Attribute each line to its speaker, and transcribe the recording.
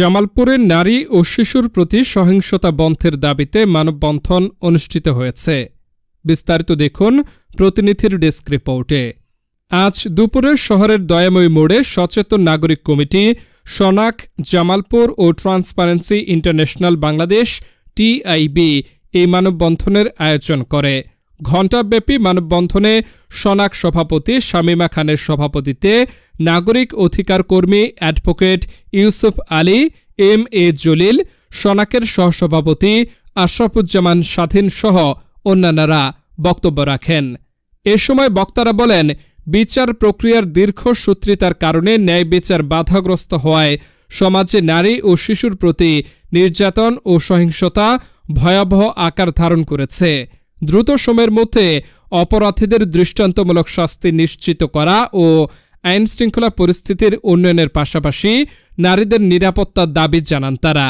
Speaker 1: জামালপুরে নারী ও শিশুর প্রতি সহিংসতা বন্ধের দাবিতে মানববন্ধন অনুষ্ঠিত হয়েছে। বিস্তারিত দেখুন প্রতিনিধির ডেস্ক রিপোর্টে। আজ দুপুরে শহরের দয়াময়ী মোড়ে সচেতন নাগরিক কমিটি সনাক জামালপুর ও ট্রান্সপারেন্সি ইন্টারন্যাশনাল বাংলাদেশ, টিআইবি, এই মানববন্ধনের আয়োজন করে। ঘণ্টাব্যাপী মানববন্ধনে সনাক সভাপতি শামীমা খানের সভাপতিত্বে নাগরিক অধিকার কর্মী advocate Yusuf Ali, M A Jalil সনাকের সহসভাপতি আশরাফুজ্জামান স্বাধীন সহ অন্যান্যরা বক্তব্য রাখেন। এ সময় বক্তারা বলেন, বিচার প্রক্রিয়ার দীর্ঘসূত্রিতার কারণে ন্যায় বিচার বাধাগ্রস্ত হওয়ায় সমাজে নারী ও শিশুর প্রতি নির্যাতন ও সহিংসতা ভয়াবহ আকার ধারণ করেছে। দ্রুত সময়ের মধ্যে অপরাধীদের দৃষ্টান্তমূলক শাস্তি নিশ্চিত করা ও আইন শৃঙ্খলা পরিস্থিতির উন্নয়নের পাশাপাশি নারীদের নিরাপত্তার দাবি জানান তারা।